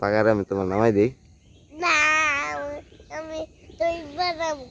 পাকারে আমি তোমার নামাই দিই। না আমি তুই বানাবো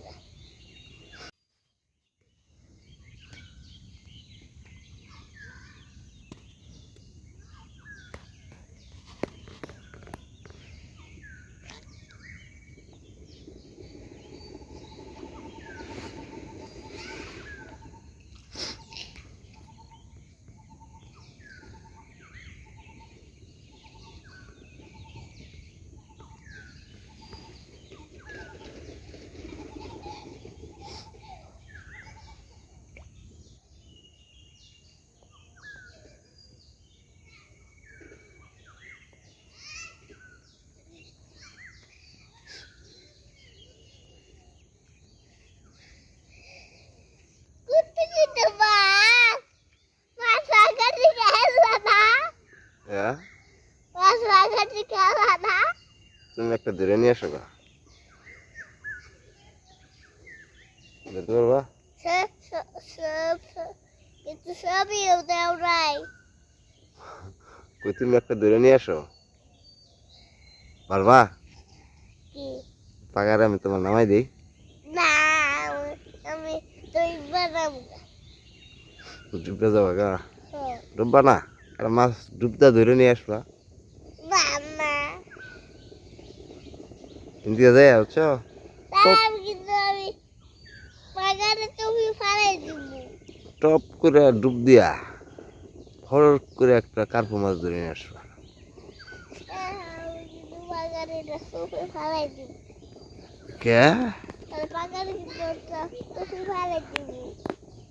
কুত্তে কুত্তে মাছ মাছ আগাতে খেলা না হ্যাঁ? তুমি একটা ধরে নিয়ে আসো গা। ধরতে পারবা? কিন্তু সবই কই তুমি একটা ধরে নিয়ে আসো? পারবা? পাকারে আমি তোমার নামাই দিই। না আমি তুই বানাবো ডুবতে যাবা গা। হ্যাঁ। ডুববা না? একটা মাছ ডুবতে ধরে নিয়ে আসবা। ইন্ডিয়া যায় দিব। টপ করে ডুব দিয়া ফর করে একটা কার্পু মাছ ধরে নিয়ে আসবা। কে?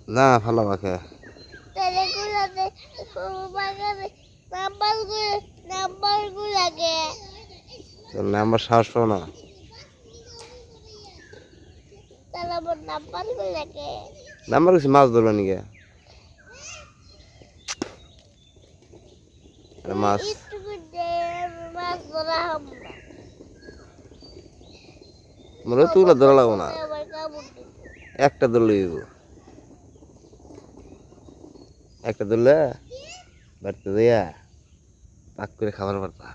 না ফালাবা কে? তোর নাম্বার সাহস পাও না। নাম্বার কিছু মাছ ধরবা নিকে? মাছ। মনে তুলা ধরা লাগবো না। একটা ধরলে একটা ধরলে? বাড়িতে দেয়া পাক করে খাবার পারতা